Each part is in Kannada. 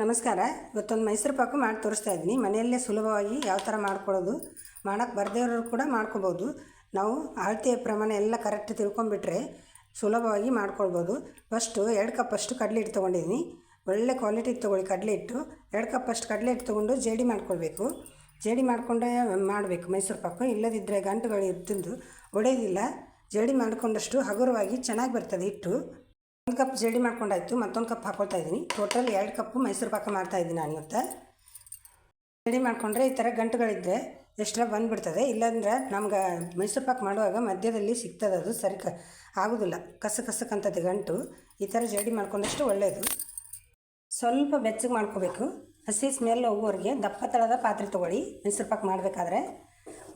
ನಮಸ್ಕಾರ. ಇವತ್ತೊಂದು ಮೈಸೂರು ಪಾಕು ಮಾಡಿ ತೋರಿಸ್ತಾ ಇದ್ದೀನಿ. ಮನೆಯಲ್ಲೇ ಸುಲಭವಾಗಿ ಯಾವ ಥರ ಮಾಡ್ಕೊಳ್ಳೋದು, ಮಾಡೋಕ್ಕೆ ಬರ್ದೇವ್ರು ಕೂಡ ಮಾಡ್ಕೋಬೋದು. ನಾವು ಅಳತೆಯ ಪ್ರಮಾಣ ಎಲ್ಲ ಕರೆಕ್ಟ್ ತಿಳ್ಕೊಂಬಿಟ್ರೆ ಸುಲಭವಾಗಿ ಮಾಡ್ಕೊಳ್ಬೋದು. ಫಸ್ಟು ಎರಡು ಕಪ್ ಅಷ್ಟು ಕಡಲೆ ಹಿಟ್ಟು ತೊಗೊಂಡಿದ್ದೀನಿ. ಒಳ್ಳೆ ಕ್ವಾಲಿಟಿ ತೊಗೊಳ್ಳಿ ಕಡಲೆ ಹಿಟ್ಟು ಎರಡು ಕಪ್ ಅಷ್ಟು ಕಡಲೆ ಹಿಟ್ಟು ತೊಗೊಂಡು ಜೇಡಿ ಮಾಡ್ಕೊಳ್ಬೇಕು. ಜೇಡಿ ಮಾಡಿಕೊಂಡೇ ಮಾಡಬೇಕು ಮೈಸೂರು ಪಾಕು. ಇಲ್ಲದಿದ್ದರೆ ಗಂಟುಗಳು ಇರ್ತಿದ್ದು ಒಡೆಯೋದಿಲ್ಲ. ಜೇಡಿ ಮಾಡಿಕೊಂಡಷ್ಟು ಹಗುರವಾಗಿ ಚೆನ್ನಾಗಿ ಬರ್ತದೆ ಹಿಟ್ಟು. ಒಂದು ಕಪ್ ಜೇಡಿ ಮಾಡ್ಕೊಂಡಾಯಿತು, ಮತ್ತೊಂದು ಕಪ್ ಹಾಕೊಳ್ತಾ ಇದ್ದೀನಿ. ಟೋಟಲ್ ಎರಡು ಕಪ್ಪು ಮೈಸೂರು ಪಾಕ ಮಾಡ್ತಾ ಇದ್ದೀನಿ ನಾನು ಇವತ್ತು. ಜೇಡಿ ಮಾಡಿಕೊಂಡ್ರೆ ಈ ಥರ ಗಂಟುಗಳಿದ್ದರೆ ಎಕ್ಸ್ಟ್ರಾ ಬಂದುಬಿಡ್ತದೆ. ಇಲ್ಲಾಂದ್ರೆ ನಮ್ಗೆ ಮೈಸೂರು ಪಾಕ್ ಮಾಡುವಾಗ ಮಧ್ಯದಲ್ಲಿ ಸಿಗ್ತದೆ ಅದು, ಸರಿ ಕ ಆಗೋದಿಲ್ಲ. ಕಸ ಕಸಕ್ಕಂಥದ್ದು ಗಂಟು. ಈ ಥರ ಜೇಡಿ ಮಾಡ್ಕೊಂಡಷ್ಟು ಒಳ್ಳೆಯದು ಸ್ವಲ್ಪ ಬೆಚ್ಚಗೆ ಮಾಡ್ಕೋಬೇಕು. ಹಸಿ ಸ್ಮೆಲ್ ಹೋಗೋರಿಗೆ ದಪ್ಪ ತಳದ ಪಾತ್ರೆ ತೊಗೊಳ್ಳಿ. ಮೈಸೂರು ಪಾಕ್ ಮಾಡಬೇಕಾದ್ರೆ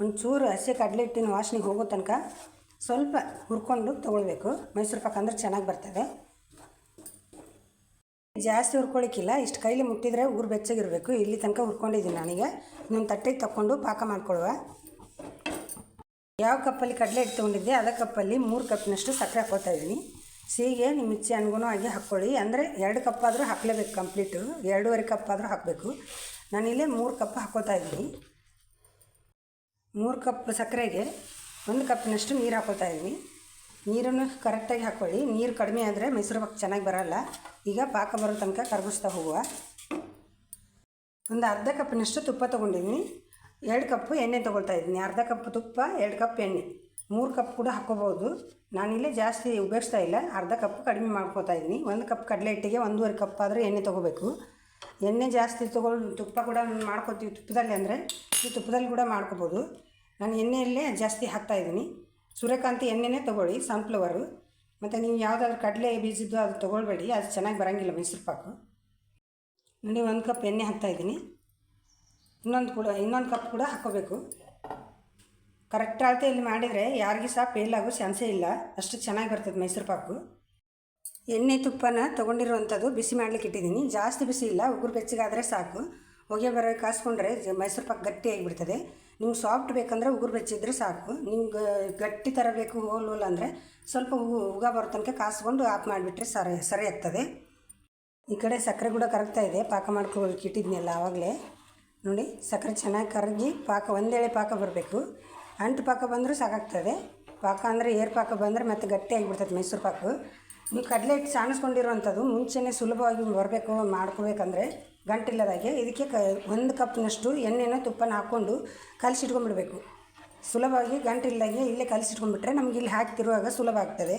ಒಂಚೂರು ಹಸಿ ಕಡಲೆ ಹಿಟ್ಟಿನ ವಾಸನೆಗೆ ಹೋಗೋ ತನಕ ಸ್ವಲ್ಪ ಹುರ್ಕೊಂಡು ತೊಗೊಳ್ಬೇಕು. ಮೈಸೂರು ಪಾಕ್ ಅಂದರೆ ಚೆನ್ನಾಗಿ ಬರ್ತದೆ. ಜಾಸ್ತಿ ಹುರ್ಕೊಳಿಕ್ಕಿಲ್ಲ. ಇಷ್ಟು ಕೈಲಿ ಮುಟ್ಟಿದರೆ ಊರು ಬೆಚ್ಚಗಿರಬೇಕು. ಇಲ್ಲಿ ತನಕ ಹುರ್ಕೊಂಡಿದ್ದೀನಿ ನನಗೆ. ಇನ್ನೊಂದು ತಟ್ಟೆಗೆ ತಗೊಂಡು ಪಾಕ ಮಾಡ್ಕೊಳ್ಳುವ ಯಾವ ಕಪ್ಪಲ್ಲಿ ಕಡಲೆ ಹಿಟ್ಟು ತೊಗೊಂಡಿದ್ದೆ ಅದೇ ಕಪ್ಪಲ್ಲಿ ಮೂರು ಕಪ್ನಷ್ಟು ಸಕ್ಕರೆ ಹಾಕೋತಾ ಇದ್ದೀನಿ. ಸಿಹಿಗೆ ನಿಮ್ಮ ಇಚ್ಛೆ ಅನುಗುಣವಾಗಿ ಹಾಕ್ಕೊಳ್ಳಿ. ಅಂದರೆ ಎರಡು ಕಪ್ ಆದರೂ ಹಾಕಲೇಬೇಕು ಕಂಪ್ಲೀಟು. ಎರಡೂವರೆ ಕಪ್ ಆದರೂ ಹಾಕಬೇಕು. ನಾನಿಲ್ಲೇ ಮೂರು ಕಪ್ ಹಾಕೋತಾ ಇದ್ದೀನಿ. ಮೂರು ಕಪ್ ಸಕ್ಕರೆಗೆ ಒಂದು ಕಪ್ಪಿನಷ್ಟು ನೀರು ಹಾಕೋತಾ ಇದ್ದೀನಿ. ನೀರನ್ನು ಕರೆಕ್ಟಾಗಿ ಹಾಕ್ಕೊಳ್ಳಿ ನೀರು ಕಡಿಮೆ ಆದರೆ ಮೈಸೂರು ಪಾಕ್ ಚೆನ್ನಾಗಿ ಬರೋಲ್ಲ. ಈಗ ಪಾಕ ಬರೋ ತನಕ ಕರಗಿಸ್ತಾ ಹೋಗುವ. ಒಂದು ಅರ್ಧ ಕಪ್ಪಿನಷ್ಟು ತುಪ್ಪ ತೊಗೊಂಡಿದ್ದೀನಿ. ಎರಡು ಕಪ್ಪು ಎಣ್ಣೆ ತೊಗೊಳ್ತಾ ಇದ್ದೀನಿ. ಅರ್ಧ ಕಪ್ ತುಪ್ಪ, ಎರಡು ಕಪ್ ಎಣ್ಣೆ. ಮೂರು ಕಪ್ ಕೂಡ ಹಾಕ್ಕೋಬೋದು ನಾನಿಲ್ಲೇ ಜಾಸ್ತಿ ಉಪಯೋಗಿಸ್ತಾ ಇಲ್ಲ. ಅರ್ಧ ಕಪ್ ಕಡಿಮೆ ಮಾಡ್ಕೋತಾ ಇದ್ದೀನಿ. ಒಂದು ಕಪ್ ಕಡಲೆ ಹಿಟ್ಟಿಗೆ ಒಂದೂವರೆ ಕಪ್ ಆದರೂ ಎಣ್ಣೆ ತೊಗೋಬೇಕು. ಎಣ್ಣೆ ಜಾಸ್ತಿ ತೊಗೊಂಡು ತುಪ್ಪ ಕೂಡ ಮಾಡ್ಕೋತೀವಿ ತುಪ್ಪದಲ್ಲಿ ಅಂದರೆ ಈ ತುಪ್ಪದಲ್ಲಿ ಕೂಡ ಮಾಡ್ಕೋಬೋದು ನಾನು ಎಣ್ಣೆಯಲ್ಲೇ ಜಾಸ್ತಿ ಹಾಕ್ತಾಯಿದ್ದೀನಿ ಸೂರ್ಯಕಾಂತಿ ಎಣ್ಣೆನೇ ತೊಗೊಳ್ಳಿ ಸನ್ಫ್ಲವರು ಮತ್ತು ನೀವು ಯಾವುದಾದ್ರು ಕಡಲೆ ಬೀಜದ್ದು ಅದು ತೊಗೊಳ್ಬೇಡಿ, ಅದು ಚೆನ್ನಾಗಿ ಬರೋಂಗಿಲ್ಲ ಮೈಸೂರು ಪಾಕು. ನೋಡಿ, ಒಂದು ಕಪ್ ಎಣ್ಣೆ ಹಾಕ್ತಾಯಿದ್ದೀನಿ ಇನ್ನೊಂದು ಕೂಡ, ಇನ್ನೊಂದು ಕಪ್ ಕೂಡ ಹಾಕ್ಕೋಬೇಕು. ಕರೆಕ್ಟ್ ಇಲ್ಲಿ ಮಾಡಿದರೆ ಯಾರಿಗೂ ಸಹ ಫೇಲ್ ಆಗೋ ಚಾನ್ಸೇ ಇಲ್ಲ. ಅಷ್ಟು ಚೆನ್ನಾಗಿ ಬರ್ತದೆ ಮೈಸೂರು ಪಾಕು. ಎಣ್ಣೆ ತುಪ್ಪನ ತೊಗೊಂಡಿರುವಂಥದ್ದು ಬಿಸಿ ಮಾಡಲಿಕ್ಕೆ ಇಟ್ಟಿದ್ದೀನಿ. ಜಾಸ್ತಿ ಬಿಸಿ ಇಲ್ಲ, ಉಗುರು ಬೆಚ್ಚಗಾದರೆ ಸಾಕು. ಹೊಗೆ ಬರೋ ಕಾಸ್ಕೊಂಡ್ರೆ ಮೈಸೂರು ಪಾಕ್ ಗಟ್ಟಿಯಾಗಿಬಿಡ್ತದೆ ನಿಮ್ಗೆ ಸಾಫ್ಟ್ ಬೇಕಂದ್ರೆ ಉಗುರು ಬೆಚ್ಚಿದ್ರೆ ಸಾಕು. ನಿಮ್ಗೆ ಗಟ್ಟಿ ಥರ ಬೇಕು ಹೋಲ್ ಹೋಲ್ ಅಂದರೆ ಸ್ವಲ್ಪ ಉಗು ಬರೋ ತನಕ ಕಾಸ್ಕೊಂಡು ಆಫ್ ಮಾಡಿಬಿಟ್ರೆ ಸರಿ ಸರಿ ಆಗ್ತದೆ. ಈ ಕಡೆ ಸಕ್ಕರೆ ಕೂಡ ಕರಗ್ತಾ ಇದೆ. ಪಾಕ ಮಾಡ್ಕೊಳ್ಳೋಕೆ ಇಟ್ಟಿದ್ನಲ್ಲ ಆವಾಗಲೇ. ನೋಡಿ, ಸಕ್ಕರೆ ಚೆನ್ನಾಗಿ ಕರಗಿ ಪಾಕ ಒಂದೇಳೆ ಪಾಕ ಬರಬೇಕು. ಅಂಟು ಪಾಕ ಬಂದರೂ ಸಾಕಾಗ್ತದೆ. ಪಾಕ ಅಂದರೆ ಏರ್ ಪಾಕ ಬಂದರೆ ಮತ್ತೆ ಗಟ್ಟಿಯಾಗಿಬಿಡ್ತದೆ ಮೈಸೂರು ಪಾಕು. ನೀವು ಕಡಲೆ ಹಿಟ್ಟು ಸಾಣಿಸ್ಕೊಂಡಿರುವಂಥದ್ದು ಮುಂಚೆನೇ ಸುಲಭವಾಗಿ ಬರಬೇಕು ಮಾಡ್ಕೋಬೇಕಂದ್ರೆ ಗಂಟಿಲ್ಲದಾಗೆ ಇದಕ್ಕೆ ಕ ಒಂದು ಕಪ್ನಷ್ಟು ಎಣ್ಣೆನ ತುಪ್ಪನ ಹಾಕ್ಕೊಂಡು ಕಲಸಿಟ್ಕೊಂಡ್ಬಿಡ್ಬೇಕು. ಸುಲಭವಾಗಿ ಗಂಟಿಲ್ಲದಾಗೆ ಇಲ್ಲೇ ಕಲಸಿಟ್ಕೊಂಡ್ಬಿಟ್ರೆ ನಮ್ಗೆ ಇಲ್ಲಿ ಹಾಕ್ತಿರುವಾಗ ಸುಲಭ ಆಗ್ತದೆ.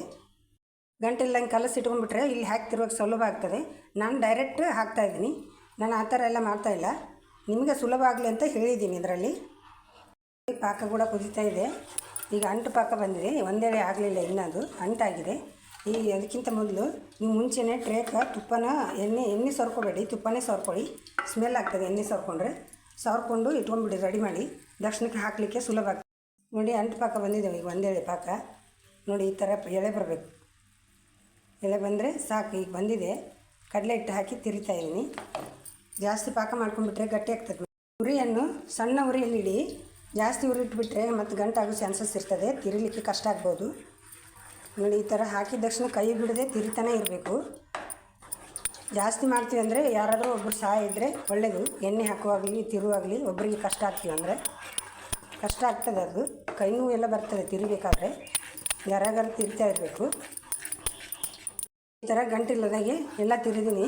ಗಂಟಿಲ್ಲದಂಗೆ ಕಲಸಿ ಇಟ್ಕೊಂಡ್ಬಿಟ್ರೆ ಇಲ್ಲಿ ಹಾಕ್ತಿರುವಾಗ ಸುಲಭ ಆಗ್ತದೆ. ನಾನು ಡೈರೆಕ್ಟ್ ಹಾಕ್ತಾಯಿದ್ದೀನಿ ನಾನು ಆ ಥರ ಎಲ್ಲ ಮಾಡ್ತಾಯಿಲ್ಲ ನಿಮಗೆ ಸುಲಭ ಆಗಲಿ ಅಂತ ಹೇಳಿದ್ದೀನಿ ಇದರಲ್ಲಿ. ಪಾಕ ಕೂಡ ಕುದೀತಾ ಇದೆ. ಈಗ ಅಂಟು ಪಾಕ ಬಂದಿದೆ. ಒಂದೇಳೆ ಆಗಲಿಲ್ಲ ಇನ್ನದು ಅಂಟಾಗಿದೆ. ಈ ಅದಕ್ಕಿಂತ ಮೊದಲು ನೀವು ಮುಂಚೆನೇ ಟ್ರೇಕ, ತುಪ್ಪನ ಎಣ್ಣೆ ಎಣ್ಣೆ ಸೋರ್ಕೋಬೇಡಿ ತುಪ್ಪನೇ ಸೋರ್ಕೊಳ್ಳಿ ಸ್ಮೆಲ್ ಆಗ್ತದೆ ಎಣ್ಣೆ ಸೋರ್ಕೊಂಡ್ರೆ ಸೋರ್ಕೊಂಡು ಇಟ್ಕೊಂಡ್ಬಿಡಿ, ರೆಡಿ ಮಾಡಿ. ದಕ್ಷಿಣಕ್ಕೆ ಹಾಕಲಿಕ್ಕೆ ಸುಲಭ ಆಗ್ತದೆ. ನೋಡಿ, ಅಂಟು ಪಾಕ ಬಂದಿದ್ದೇವೆ. ಈಗ ಒಂದೇಳೆ ಪಾಕ. ನೋಡಿ, ಈ ಥರ ಎಳೆ ಬರಬೇಕು. ಎಳೆ ಬಂದರೆ ಸಾಕು. ಈಗ ಬಂದಿದೆ. ಕಡಲೆ ಹಿಟ್ಟು ಹಾಕಿ ತಿರಿತಾ ಇದ್ದೀನಿ. ಜಾಸ್ತಿ ಪಾಕ ಮಾಡ್ಕೊಂಡ್ಬಿಟ್ರೆ ಗಟ್ಟಿ ಆಗ್ತದೆ. ಉರಿಯನ್ನು, ಸಣ್ಣ ಉರಿಯಲ್ಲಿ ಇಡಿ ಜಾಸ್ತಿ ಉರಿ ಇಟ್ಬಿಟ್ರೆ ಮತ್ತು ಗಂಟಾಗೋ ಚಾನ್ಸಸ್ ಇರ್ತದೆ. ತಿರಿಲಿಕ್ಕೆ ಕಷ್ಟ ಆಗ್ಬೋದು. ನೋಡಿ, ಈ ಥರ ಹಾಕಿದ ತಕ್ಷಣ ಕೈ ಬಿಡದೆ ತಿರಿತಾನೆ ಇರಬೇಕು. ಜಾಸ್ತಿ ಮಾಡ್ತೀವಿ ಅಂದರೆ ಯಾರಾದರೂ ಒಬ್ಬರು ಸಹಾಯ ಇದ್ದರೆ ಒಳ್ಳೆಯದು ಎಣ್ಣೆ ಹಾಕುವಾಗಲಿ, ತಿರುವಾಗಲಿ ಒಬ್ಬರಿಗೆ ಕಷ್ಟ ಆಗ್ತೀವಿ ಅಂದರೆ. ಕಷ್ಟ ಆಗ್ತದೆ ಅದು. ಕೈ ನೋವು ಎಲ್ಲ ಬರ್ತದೆ ತಿರಿಬೇಕಾದ್ರೆ ಯಾರಾಗಾರು ತಿರ್ತಾ ಇರಬೇಕು. ಈ ಥರ ಗಂಟಿಲ್ಲದಾಗೆ ಎಲ್ಲ ತಿರಿದೀನಿ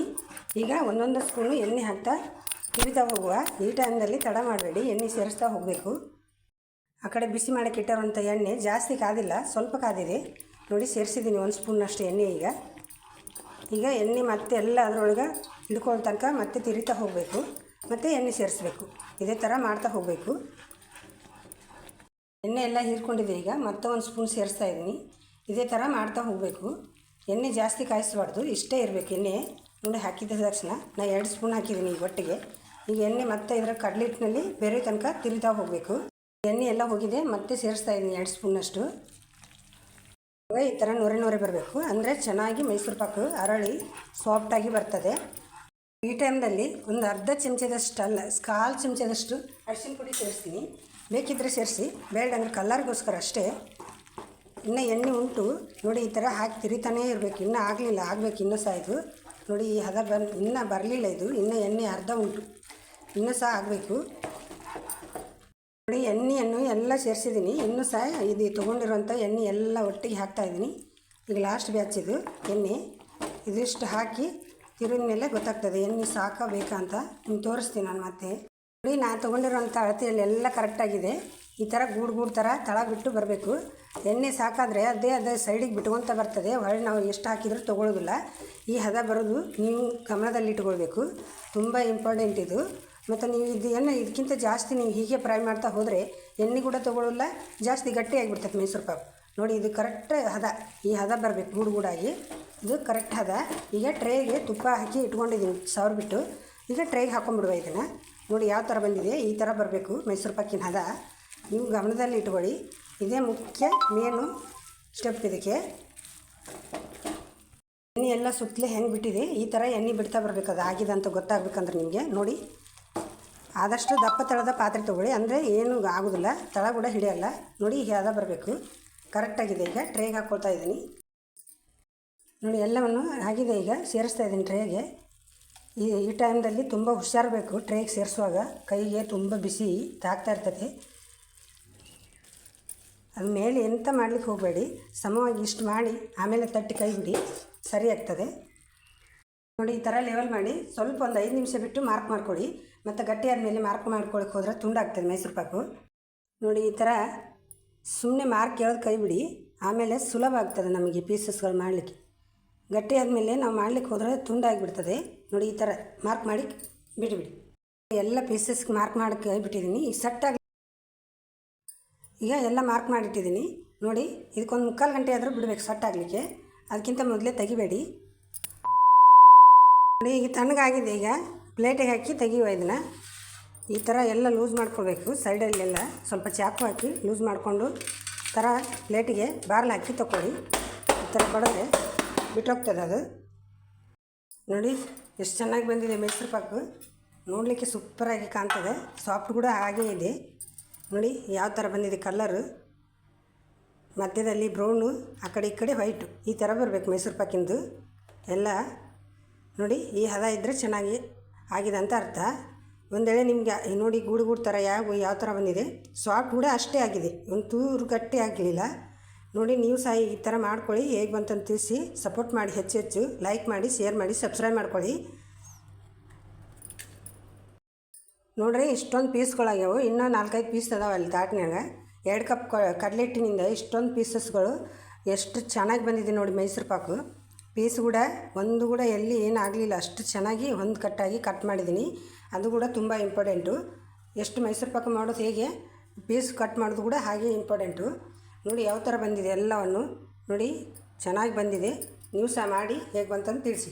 ಈಗ ಒಂದೊಂದು ಸ್ಪೂನು ಎಣ್ಣೆ ಹಾಕ್ತಾ ತಿರಿತಾ ಹೋಗುವ. ಈ ಟೈಮ್ದಲ್ಲಿ ತಡ ಮಾಡಬೇಡಿ. ಎಣ್ಣೆ ಸೇರಿಸ್ತಾ ಹೋಗಬೇಕು. ಆ ಕಡೆ ಬಿಸಿ ಮಾಡೋಕ್ಕೆ ಇಟ್ಟಿರುವಂಥ ಎಣ್ಣೆ ಜಾಸ್ತಿ ಕಾದಿಲ್ಲ. ಸ್ವಲ್ಪ ಕಾದಿದೆ. ನೋಡಿ ಸೇರಿಸಿದ್ದೀನಿ ಒಂದು ಸ್ಪೂನಷ್ಟು ಎಣ್ಣೆ ಈಗ. ಈಗ ಎಣ್ಣೆ ಮತ್ತೆ ಎಲ್ಲ ಅದರೊಳಗೆ ಹಿಡ್ಕೊಳ್ಳೋ ತನಕ ಮತ್ತೆ ತಿರಿತಾ ಹೋಗಬೇಕು. ಮತ್ತು ಎಣ್ಣೆ ಸೇರಿಸ್ಬೇಕು. ಇದೇ ಥರ ಮಾಡ್ತಾ ಹೋಗಬೇಕು. ಎಣ್ಣೆ ಎಲ್ಲ ಹೀರ್ಕೊಂಡಿದೆ ಈಗ. ಮತ್ತೆ ಒಂದು ಸ್ಪೂನ್ ಸೇರಿಸ್ತಾ ಇದ್ದೀನಿ. ಇದೇ ಥರ ಮಾಡ್ತಾ ಹೋಗಬೇಕು. ಎಣ್ಣೆ ಜಾಸ್ತಿ ಕಾಯಿಸಬಾರ್ದು. ಇಷ್ಟೇ ಇರಬೇಕು ಎಣ್ಣೆ. ನೋಡಿ ಹಾಕಿದ ತಕ್ಷಣ ನಾನು ಎರಡು ಸ್ಪೂನ್ ಹಾಕಿದ್ದೀನಿ ಈಗ ಒಟ್ಟಿಗೆ. ಈಗ ಎಣ್ಣೆ ಮತ್ತೆ ಇದರ ಕಡಲೆ ಹಿಟ್ಟಿನಲ್ಲಿ ಬೇರೆ ತನಕ ತಿರಿತಾ ಹೋಗಬೇಕು. ಎಣ್ಣೆ ಎಲ್ಲ ಹೋಗಿದೆ. ಮತ್ತೆ ಸೇರಿಸ್ತಾ ಇದ್ದೀನಿ ಎರಡು ಸ್ಪೂನಷ್ಟು. ಈ ಥರ ನೊರೆ ನೊರೆ ಬರಬೇಕು. ಅಂದರೆ ಚೆನ್ನಾಗಿ ಮೈಸೂರು ಪಾಕು, ಅರಳಿ ಸಾಫ್ಟಾಗಿ ಬರ್ತದೆ. ಈ ಟೈಮ್ನಲ್ಲಿ ಒಂದು ಅರ್ಧ ಚಮಚದಷ್ಟು ಅಲ್ಲ, ಕಾಲು ಚಮಚದಷ್ಟು ಅರಿಶಿನ ಪುಡಿ ಸೇರಿಸ್ತೀನಿ. ಬೇಕಿದ್ದರೆ ಸೇರಿಸಿ, ಬೇಡ ಅಂದರೆ ಕಲ್ಲರ್ಗೋಸ್ಕರ ಅಷ್ಟೇ. ಇನ್ನು ಎಣ್ಣೆ ಉಂಟು. ನೋಡಿ, ಈ ಥರ ಹಾಕಿ ತಿರಿತಾನೇ ಇರಬೇಕು. ಇನ್ನೂ ಆಗಲಿಲ್ಲ, ಆಗಬೇಕು ಇನ್ನೂ ಸಹ ಇದು. ನೋಡಿ, ಈ ಹದ ಬಂದು, ಇನ್ನೂ ಬರಲಿಲ್ಲ ಇದು. ಇನ್ನೂ ಎಣ್ಣೆ ಅರ್ಧ ಉಂಟು. ಇನ್ನೂ ಸಹ ಆಗಬೇಕು. ನೋಡಿ, ಎಣ್ಣೆಯನ್ನು ಎಲ್ಲ ಸೇರಿಸಿದ್ದೀನಿ. ಇನ್ನು ಸಹ ಇದು ತೊಗೊಂಡಿರೋಂಥ ಎಣ್ಣೆ ಎಲ್ಲ ಒಟ್ಟಿಗೆ ಹಾಕ್ತಾಯಿದ್ದೀನಿ ಈಗ ಲಾಸ್ಟ್ ಬ್ಯಾಚ್ ಇದು ಎಣ್ಣೆ. ಇದಿಷ್ಟು ಹಾಕಿ ತಿರುಗಿದ ಮೇಲೆ ಗೊತ್ತಾಗ್ತದೆ ಎಣ್ಣೆ ಸಾಕಬೇಕಾ ಅಂತ. ನಿಮ್ಗೆ ತೋರಿಸ್ತೀನಿ ನಾನು ಮತ್ತೆ. ನೋಡಿ, ನಾನು ತೊಗೊಂಡಿರೋಂಥ ಅಳತೆಯಲ್ಲಿ ಎಲ್ಲ ಕರೆಕ್ಟಾಗಿದೆ ಈ ಥರ ಗೂಡು ಗೂಡು ಥರ ತಳ ಬಿಟ್ಟು ಬರಬೇಕು. ಎಣ್ಣೆ ಸಾಕಾದರೆ ಅದೇ ಅದೇ ಸೈಡಿಗೆ ಬಿಟ್ಕೊತ ಬರ್ತದೆ. ಹೊಳ್ಳಿ ನಾವು ಎಷ್ಟು ಹಾಕಿದರೂ ತೊಗೊಳ್ಳೋದಿಲ್ಲ ಈ ಹದ ಬರೋದು ನೀವು ಗಮನದಲ್ಲಿಟ್ಕೊಳ್ಬೇಕು. ತುಂಬ ಇಂಪಾರ್ಟೆಂಟ್ ಇದು. ಮತ್ತು ನೀವು ಇದು ಎಣ್ಣೆ ಇದಕ್ಕಿಂತ ಜಾಸ್ತಿ ನೀವು ಹೀಗೆ ಫ್ರೈ ಮಾಡ್ತಾ ಹೋದರೆ ಎಣ್ಣೆ ಕೂಡ ತೊಗೊಳ್ಳಲ್ಲ, ಜಾಸ್ತಿ ಗಟ್ಟಿಯಾಗಿಬಿಡ್ತೈತೆ ಮೈಸೂರು ಪಾಕು. ನೋಡಿ ಇದು ಕರೆಕ್ಟ್ ಹದ, ಈ ಹದ ಬರಬೇಕು ಗೂಡುಗೂಡಾಗಿ ಇದು ಕರೆಕ್ಟ್ ಹದ. ಈಗ ಟ್ರೇಗೆ ತುಪ್ಪ ಹಾಕಿ ಇಟ್ಕೊಂಡಿದ್ದೀನಿ ಸಾವಿರ ಬಿಟ್ಟು ಈಗ ಟ್ರೇಗೆ ಹಾಕೊಂಡ್ಬಿಡುವ ಇದನ್ನು. ನೋಡಿ ಯಾವ ಥರ ಬಂದಿದೆ, ಈ ಥರ ಬರಬೇಕು ಮೈಸೂರು ಪಾಕಿನ ಹದ. ನೀವು ಗಮನದಲ್ಲಿ ಇಟ್ಕೊಳ್ಳಿ. ಇದೇ ಮುಖ್ಯ ಮೇನು ಸ್ಟೆಪ್ ಇದಕ್ಕೆ. ಎಣ್ಣೆ ಎಲ್ಲ ಸುತ್ತಲೇ ಹೆಂಗೆ ಬಿಟ್ಟಿದೆ, ಈ ಥರ ಎಣ್ಣೆ ಬಿಡ್ತಾ ಬರಬೇಕು ಅದು ಆಗಿದೆ ಅಂತ ಗೊತ್ತಾಗಬೇಕಂದ್ರೆ ನಿಮಗೆ. ನೋಡಿ. ಆದಷ್ಟು ದಪ್ಪ ತಳದ ಪಾತ್ರೆ ತೊಗೊಳ್ಳಿ. ಅಂದರೆ ಏನು ಆಗೋದಿಲ್ಲ. ತಳ ಕೂಡ ಹಿಡಿಯಲ್ಲ. ನೋಡಿ ಅದ ಬರಬೇಕು. ಕರೆಕ್ಟಾಗಿದೆ ಈಗ. ಟ್ರೇಗೆ ಹಾಕ್ಕೊಳ್ತಾ ಇದ್ದೀನಿ. ನೋಡಿ, ಎಲ್ಲವನ್ನು ಆಗಿದೆ ಈಗ. ಸೇರಿಸ್ತಾ ಇದ್ದೀನಿ ಟ್ರೇಗೆ ಈ ಈ ಟೈಮ್ದಲ್ಲಿ ತುಂಬ ಹುಷಾರಬೇಕು ಟ್ರೇಗೆ ಸೇರಿಸುವಾಗ. ಕೈಗೆ ತುಂಬ ಬಿಸಿ ತಾಗ್ತಾ ಇರ್ತದೆ. ಅದು ಮೇಲೆ ಎಂತ ಮಾಡಲಿಕ್ಕೆ ಹೋಗಬೇಡಿ. ಸಮವಾಗಿ ಇಷ್ಟು ಮಾಡಿ, ಆಮೇಲೆ ತಟ್ಟಿ ಕೈ ಬಿಡಿ ಸರಿ ಆಗ್ತದೆ. ನೋಡಿ, ಈ ಥರ ಲೆವೆಲ್ ಮಾಡಿ. ಸ್ವಲ್ಪ ಒಂದು ಐದು ನಿಮಿಷ ಬಿಟ್ಟು ಮಾರ್ಕ್ ಮಾಡ್ಕೊಳ್ಳಿ. ಮತ್ತು ಗಟ್ಟಿ ಆದಮೇಲೆ ಮಾರ್ಕ್ ಮಾಡ್ಕೊಳಕ್ಕೆ ಹೋದ್ರೆ ತುಂಡಾಗ್ತದೆ ಮೈಸೂರು ಪಾಕು. ನೋಡಿ, ಈ ಥರ ಸುಮ್ಮನೆ ಮಾರ್ಕ್ ಎಳೆದು ಕೈ ಬಿಡಿ. ಆಮೇಲೆ ಸುಲಭ ಆಗ್ತದೆ ನಮಗೆ ಪೀಸಸ್ಗಳು ಮಾಡಲಿಕ್ಕೆ. ಗಟ್ಟಿ ಆದಮೇಲೆ ನಾವು ಮಾಡ್ಲಿಕ್ಕೆ ಹೋದರೆ ತುಂಡಾಗಿಬಿಡ್ತದೆ ನೋಡಿ, ಈ ಥರ ಮಾರ್ಕ್ ಮಾಡಿ ಬಿಡಿಬಿಡಿ ಎಲ್ಲ ಪೀಸಸ್ಗೆ ಮಾರ್ಕ್ ಮಾಡೋಕ್ಕೆ ಕೈ ಬಿಟ್ಟಿದ್ದೀನಿ ಈಗ ಸೆಟ್ಟಾಗಿ ಈಗ ಎಲ್ಲ ಮಾರ್ಕ್ ಮಾಡಿಟ್ಟಿದ್ದೀನಿ ನೋಡಿ, ಇದಕ್ಕೊಂದು ಮುಕ್ಕಾಲು ಗಂಟೆ ಆದರೂ ಬಿಡಬೇಕು ಸೆಟ್ ಅದಕ್ಕಿಂತ ಮೊದಲೇ ತೆಗಿಬೇಡಿ. ಈಗ ತಣ್ಣಗಾಗಿದೆ ಈಗ. ಪ್ಲೇಟಿಗೆ ಹಾಕಿ ತೆಗಿಯುವ ಇದನ್ನು. ಈ ಥರ ಎಲ್ಲ ಲೂಸ್ ಮಾಡ್ಕೊಳ್ಬೇಕು. ಸೈಡಲ್ಲೆಲ್ಲ ಸ್ವಲ್ಪ ಚಾಕು ಹಾಕಿ ಲೂಸ್ ಮಾಡಿಕೊಂಡು ಥರ ಪ್ಲೇಟಿಗೆ ಬಾರ್ಲ್ ಹಾಕಿ ತಗೊಳ್ಳಿ ಈ ಥರ ಬಡಿದ್ರೆ ಬಿಟ್ಟೋಗ್ತದೆ ಅದು. ನೋಡಿ, ಎಷ್ಟು ಚೆನ್ನಾಗಿ ಬಂದಿದೆ ಮೈಸೂರು ಪಾಕು. ನೋಡಲಿಕ್ಕೆ ಸೂಪರಾಗಿ ಕಾಣ್ತದೆ. ಸಾಫ್ಟ್ ಕೂಡ ಹಾಗೇ ಇದೆ. ನೋಡಿ, ಯಾವ ಥರ ಬಂದಿದೆ ಕಲ್ಲರು ಮಧ್ಯದಲ್ಲಿ ಬ್ರೌನು ಆ ಕಡೆ ಈ ಕಡೆ ವೈಟು ಈ ಥರ ಬರಬೇಕು ಮೈಸೂರು ಪಾಕಿಂದು. ಎಲ್ಲ ನೋಡಿ, ಈ ಹದ ಇದ್ದರೆ ಚೆನ್ನಾಗಿ ಆಗಿದೆ ಅಂತ ಅರ್ಥ. ಒಂದೇಳೆ ನಿಮಗೆ ನೋಡಿ ಗೂಡು ಗೂಡು ಥರ ಯಾವ ಯಾವ ಥರ ಬಂದಿದೆ. ಸಾಫ್ಟ್ ಕೂಡ ಅಷ್ಟೇ ಆಗಿದೆ. ಒಂದು ತೂರು ಗಟ್ಟಿ ಆಗಲಿಲ್ಲ. ನೋಡಿ, ನೀವು ಸಹ ಈ ಥರ ಮಾಡ್ಕೊಳ್ಳಿ. ಹೇಗೆ ಬಂತಂತ ತಿಳಿಸಿ. ಸಪೋರ್ಟ್ ಮಾಡಿ, ಹೆಚ್ಚು ಹೆಚ್ಚು ಲೈಕ್ ಮಾಡಿ ಶೇರ್ ಮಾಡಿ ಸಬ್ಸ್ಕ್ರೈಬ್ ಮಾಡ್ಕೊಳ್ಳಿ. ನೋಡ್ರಿ, ಇಷ್ಟೊಂದು ಪೀಸ್ಗಳಾಗ್ಯಾವು ಇನ್ನೂ ನಾಲ್ಕೈದು ಪೀಸ್ ಅದಾವೆ ಅಲ್ಲಿ ತಾಟ್ನ್ಯಾಗ ಎರಡು ಕಪ್ ಕಡಲೆ ಹಿಟ್ಟಿನಿಂದ ಇಷ್ಟೊಂದು ಪೀಸಸ್ಗಳು ಎಷ್ಟು ಚೆನ್ನಾಗಿ ಬಂದಿದೆ ನೋಡಿ ಮೈಸೂರು ಪಾಕು. ಪೀಸ್ ಕೂಡ, ಒಂದು ಕೂಡ ಎಲ್ಲಿ ಏನಾಗಲಿಲ್ಲ, ಅಷ್ಟು ಚೆನ್ನಾಗಿ ಒಂದು ಕಟ್ಟಾಗಿ ಕಟ್ ಮಾಡಿದ್ದೀನಿ ಅದು ಕೂಡ ತುಂಬ ಇಂಪಾರ್ಟೆಂಟು ಎಷ್ಟು ಮೈಸೂರು ಪಾಕ ಮಾಡೋದು ಹೇಗೆ ಪೀಸ್ ಕಟ್ ಮಾಡೋದು ಕೂಡ ಹಾಗೆ ಇಂಪಾರ್ಟೆಂಟು ನೋಡಿ ಯಾವ ಥರ ಬಂದಿದೆ ಎಲ್ಲವನ್ನು. ನೋಡಿ, ಚೆನ್ನಾಗಿ ಬಂದಿದೆ. ನೀವು ಸಹ ಮಾಡಿ, ಹೇಗೆ ಬಂತಂದು ತಿಳಿಸಿ.